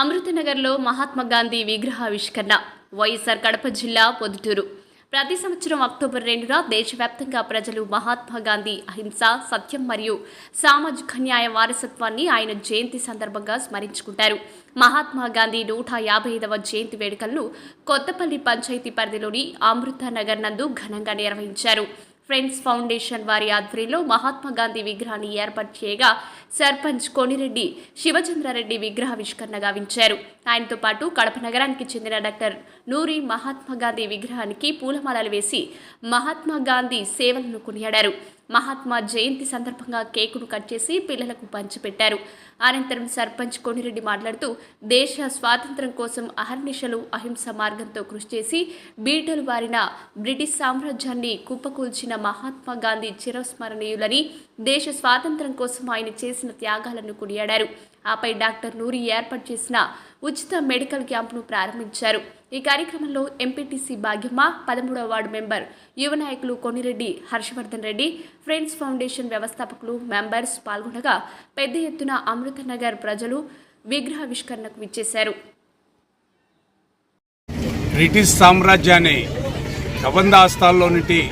అమృతనగర్లో మహాత్మా గాంధీ విగ్రహావిష్కరణ. వైఎస్ఆర్ కడప జిల్లా పొద్దుటూరు. ప్రతి సంవత్సరం అక్టోబర్ రెండున దేశవ్యాప్తంగా ప్రజలు మహాత్మా గాంధీ అహింస సత్యం మరియు సామాజిక న్యాయ వారసత్వాన్ని ఆయన జయంతి సందర్భంగా స్మరించుకుంటారు. మహాత్మా గాంధీ నూట యాభై ఐదవ జయంతి వేడుకలను కొత్తపల్లి పంచాయతీ పరిధిలోని అమృత నగర్ నందు ఘనంగా నిర్వహించారు. ఫ్రెండ్స్ ఫౌండేషన్ వారి ఆధ్వర్యంలో మహాత్మా గాంధీ విగ్రహాన్ని ఏర్పాటు చేయగా సర్పంచ్ కోనిరెడ్డి శివచంద్రారెడ్డి విగ్రహావిష్కరణ గావించారు. ఆయనతో పాటు కడప నగరానికి చెందిన డాక్టర్ నూరి మహాత్మా గాంధీ విగ్రహానికి పూలమాలలు వేసి మహాత్మా గాంధీ సేవలను కొనియాడారు. మహాత్మా జయంతి సందర్భంగా కేకును కట్ చేసి పిల్లలకు పంచిపెట్టారు. అనంతరం సర్పంచ్ కొనిరెడ్డి మాట్లాడుతూ దేశ స్వాతంత్ర్యం కోసం అహర్నిశలు అహింస మార్గంతో కృషి చేసి బీటలు వారిన బ్రిటిష్ సామ్రాజ్యాన్ని కుప్పకూల్చిన మహాత్మా గాంధీ చిరస్మరణీయులని దేశ స్వాతంత్ర్యం కోసం ఆయన చేసిన త్యాగాలను కొనియాడారు. ఆపై డాక్టర్ నూరి ఏర్పాటు చేసిన ఉచిత మెడికల్ క్యాంపును ప్రారంభించారు. ఈ కార్యక్రమంలో ఎంపీటీసీ భాగ్యమ్మ పదమూడవ వార్డు మెంబర్ యువ నాయకులు కొనిరెడ్డి హర్షవర్ధన్ రెడ్డి ఫ్రెండ్స్ ఫౌండేషన్ వ్యవస్థాపకులు మెంబర్స్ పాల్గొనగా పెద్ద ఎత్తున అమృతనగర్ ప్రజలు విగ్రహావిష్కరణకు విచ్చేశారు. బ్రిటిష్ సామ్రాజ్యాన్ని కబంధ నుండి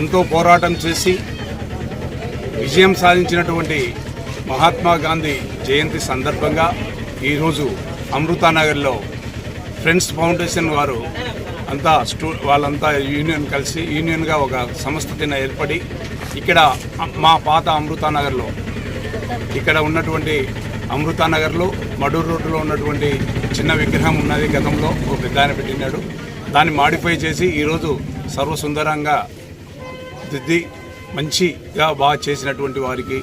ఎంతో పోరాటం చేసి విజయం సాధించినటువంటి మహాత్మా గాంధీ జయంతి సందర్భంగా ఈరోజు అమృతానగర్లో ఫ్రెండ్స్ ఫౌండేషన్ వారు అంతా స్టూ వాళ్ళంతా యూనియన్ కలిసి యూనియన్గా ఒక సంస్థ కింద ఏర్పడి ఇక్కడ మా పాత అమృతానగర్లో ఇక్కడ ఉన్నటువంటి అమృతానగర్లో మడూరు రోడ్డులో ఉన్నటువంటి చిన్న విగ్రహం ఉన్నది గతంలో ఒక పెద్ద ఆయన పెట్టినాడు. దాన్ని మాడిఫై చేసి ఈరోజు సర్వసుందరంగా దిద్ది మంచిగా బాగా చేసినటువంటి వారికి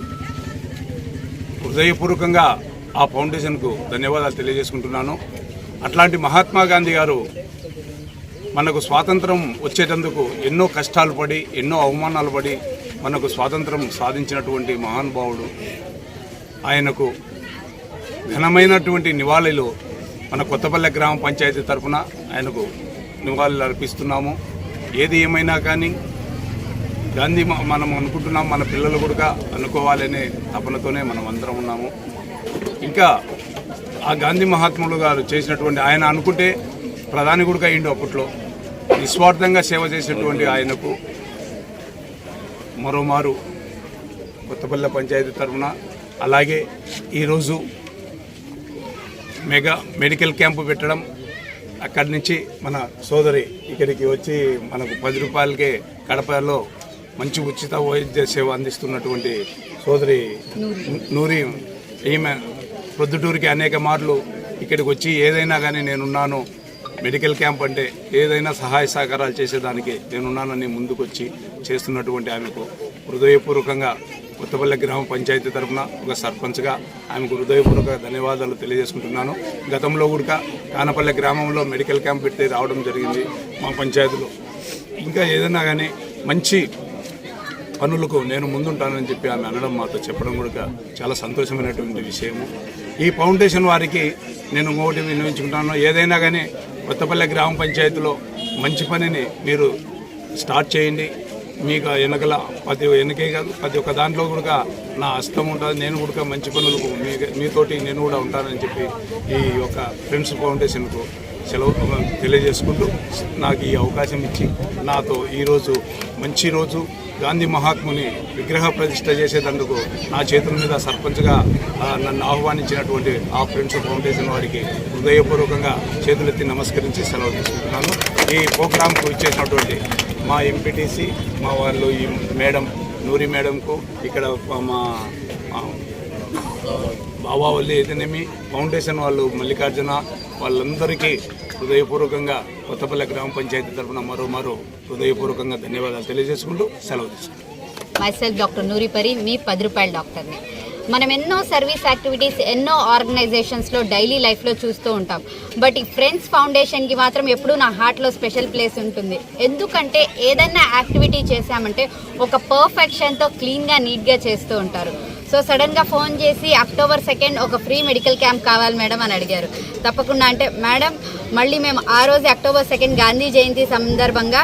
హృదయపూర్వకంగా ఆ ఫౌండేషన్కు ధన్యవాదాలు తెలియజేసుకుంటున్నాను. అట్లాంటి మహాత్మా గాంధీ గారు మనకు స్వాతంత్రం వచ్చేటందుకు ఎన్నో కష్టాలు పడి ఎన్నో అవమానాలు పడి మనకు స్వాతంత్రం సాధించినటువంటి మహానుభావుడు ఆయనకు ఘనమైనటువంటి నివాళులు మన కొత్తపల్లె గ్రామ పంచాయతీ తరఫున ఆయనకు నివాళులు అర్పిస్తున్నాము. ఏది ఏమైనా కానీ గాంధీ మనం అనుకుంటున్నాం మన పిల్లలు కూడా అనుకోవాలనే తపనతోనే మనం అందరం ఉన్నాము. ఇంకా ఆ గాంధీ మహాత్ములు గారు చేసినటువంటి ఆయన అనుకుంటే ప్రధాని కూడా అయిండు అప్పట్లో. నిస్వార్థంగా సేవ చేసినటువంటి ఆయనకు మరోమారు కొత్తపల్లె పంచాయతీ తరఫున అలాగే ఈరోజు మెగా మెడికల్ క్యాంపు పెట్టడం అక్కడి నుంచి మన సోదరి ఇక్కడికి వచ్చి మనకు పది రూపాయలకే కడపలో మంచి ఉచిత వైద్య సేవ అందిస్తున్నటువంటి సోదరి నూరి ఈమె ప్రొద్దుటూరికి అనేక మార్లు ఇక్కడికి వచ్చి ఏదైనా కానీ నేనున్నాను మెడికల్ క్యాంప్ అంటే ఏదైనా సహాయ సహకారాలు చేసేదానికి నేనున్నానని ముందుకొచ్చి చేస్తున్నటువంటి ఆమెకు హృదయపూర్వకంగా కొత్తపల్లి గ్రామ పంచాయతీ తరఫున ఒక సర్పంచ్గా ఆమెకు హృదయపూర్వక ధన్యవాదాలు తెలియజేసుకుంటున్నాను. గతంలో కూడా కానపల్లె గ్రామంలో మెడికల్ క్యాంప్ పెడితే రావడం జరిగింది మా పంచాయతీలో. ఇంకా ఏదైనా కానీ మంచి పనులకు నేను ముందుంటానని చెప్పి ఆమె అనడం మాతో చెప్పడం కూడా చాలా సంతోషమైనటువంటి విషయము. ఈ ఫౌండేషన్ వారికి నేను ఇంకొకటి వినియోగించుకుంటాను ఏదైనా కానీ కొత్తపల్లె గ్రామ పంచాయతీలో మంచి పనిని మీరు స్టార్ట్ చేయండి. మీకు వెనకల ప్రతి వెనకే కాదు ప్రతి ఒక్క దాంట్లో కూడా నా హస్తం ఉంటుంది. నేను కూడా మంచి పనులకు మీ మీతోటి నేను కూడా ఉంటానని చెప్పి ఈ యొక్క ఫ్రెండ్స్ ఫౌండేషన్కు సెలవు తెలియజేసుకుంటూ నాకు ఈ అవకాశం ఇచ్చి నాతో ఈరోజు మంచి రోజు గాంధీ మహాత్ముని విగ్రహ ప్రతిష్ట చేసేటందుకు నా చేతుల మీద సర్పంచ్గా నన్ను ఆహ్వానించినటువంటి ఆ ఫ్రెండ్స్ ఫౌండేషన్ వారికి హృదయపూర్వకంగా చేతులెత్తి నమస్కరించి సెలవు తీసుకుంటున్నాను. ఈ ప్రోగ్రాంకు ఇచ్చేసినటువంటి మా ఎంపీటీసీ మా వాళ్ళు ఈ మేడం నూరి మేడంకు ఇక్కడ మా బాబావల్లి అయితేనేమి ఫౌండేషన్ వాళ్ళు మల్లికార్జున వాళ్ళందరికీ హృదయపూర్వకంగా కొత్తపల్లి గ్రామ పంచాయతీ తరఫున మరో మరో హృదయపూర్వకంగా ధన్యవాదాలు తెలియజేసుకుంటూ సెలవు తీసుకుంటాం మైసెల్ఫ్ డాక్టర్ నూరిపరి మీ పది రూపాయల డాక్టర్ని మనం ఎన్నో సర్వీస్ యాక్టివిటీస్ ఎన్నో ఆర్గనైజేషన్స్లో డైలీ లైఫ్లో చూస్తూ ఉంటాం. బట్ ఈ ఫ్రెండ్స్ ఫౌండేషన్కి మాత్రం ఎప్పుడూ నా హార్ట్లో స్పెషల్ ప్లేస్ ఉంటుంది. ఎందుకంటే ఏదైనా యాక్టివిటీ చేశామంటే ఒక పర్ఫెక్షన్తో క్లీన్గా నీట్గా చేస్తూ ఉంటారు. సో సడన్గా ఫోన్ చేసి అక్టోబర్ సెకండ్ ఒక ఫ్రీ మెడికల్ క్యాంప్ కావాలి మేడం అని అడిగారు. తప్పకుండా అంటే మేడం మళ్ళీ మేము ఆ రోజు అక్టోబర్ సెకండ్ గాంధీ జయంతి సందర్భంగా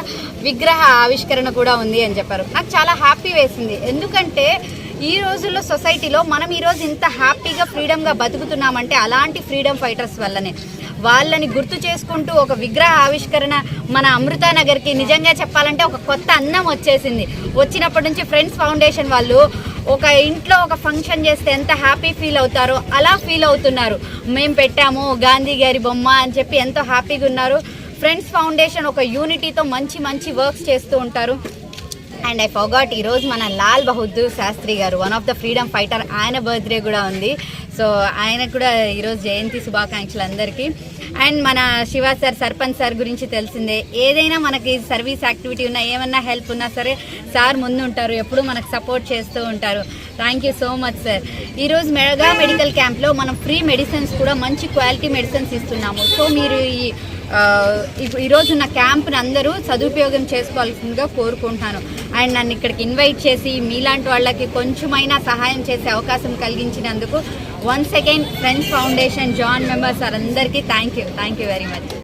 విగ్రహ ఆవిష్కరణ కూడా ఉంది అని చెప్పారు. నాకు చాలా హ్యాపీ వేసింది. ఎందుకంటే ఈ రోజుల్లో సొసైటీలో మనం ఈరోజు ఇంత హ్యాపీగా ఫ్రీడమ్గా బతుకుతున్నామంటే అలాంటి ఫ్రీడమ్ ఫైటర్స్ వల్లనే. వాళ్ళని గుర్తు చేసుకుంటూ ఒక విగ్రహ ఆవిష్కరణ మన అమృతానగర్కి నిజంగా చెప్పాలంటే ఒక కొత్త అన్నం వచ్చేసింది. వచ్చినప్పటి నుంచి ఫ్రెండ్స్ ఫౌండేషన్ వాళ్ళు ఒక ఇంట్లో ఒక ఫంక్షన్ చేస్తే ఎంత హ్యాపీ ఫీల్ అవుతారో అలా ఫీల్ అవుతున్నారు. మేము పెట్టాము గాంధీ గారి బొమ్మ అని చెప్పి ఎంతో హ్యాపీగా ఉన్నారు. ఫ్రెండ్స్ ఫౌండేషన్ ఒక యూనిటీతో మంచి మంచి వర్క్స్ చేస్తూ ఉంటారు. అండ్ ఐ ఫర్గాట్ ఈరోజు మన Lal Bahadur Shastri garu one of the freedom fighter ఆయన బర్త్డే కూడా ఉంది. సో ఆయన కూడా ఈరోజు జయంతి శుభాకాంక్షలు అందరికీ. అండ్ మన శివ సార్ సర్పంచ్ సార్ గురించి తెలిసిందే. ఏదైనా మనకి సర్వీస్ యాక్టివిటీ ఉన్నా ఏమన్నా హెల్ప్ ఉన్నా సరే సార్ ముందు ఉంటారు ఎప్పుడు మనకు సపోర్ట్ చేస్తూ ఉంటారు. Thank you so much sir ఈరోజు మెగా మెడికల్ క్యాంప్లో మనం ఫ్రీ మెడిసిన్స్ కూడా మంచి క్వాలిటీ మెడిసిన్స్ ఇస్తున్నాము. సో మీరు ఈ ఈరోజు నా క్యాంప్ని అందరూ సదుపయోగం చేసుకోవాల్సిందిగా కోరుకుంటున్నాను అండ్ నన్ను ఇక్కడికి ఇన్వైట్ చేసి మీలాంటి వాళ్ళకి కొంచెమైనా సహాయం చేసే అవకాశం కలిగించినందుకు వన్స్ అగైన్ ఫ్రెండ్స్ ఫౌండేషన్ జాన్ మెంబర్స్ అందరికీ thank you thank you very much.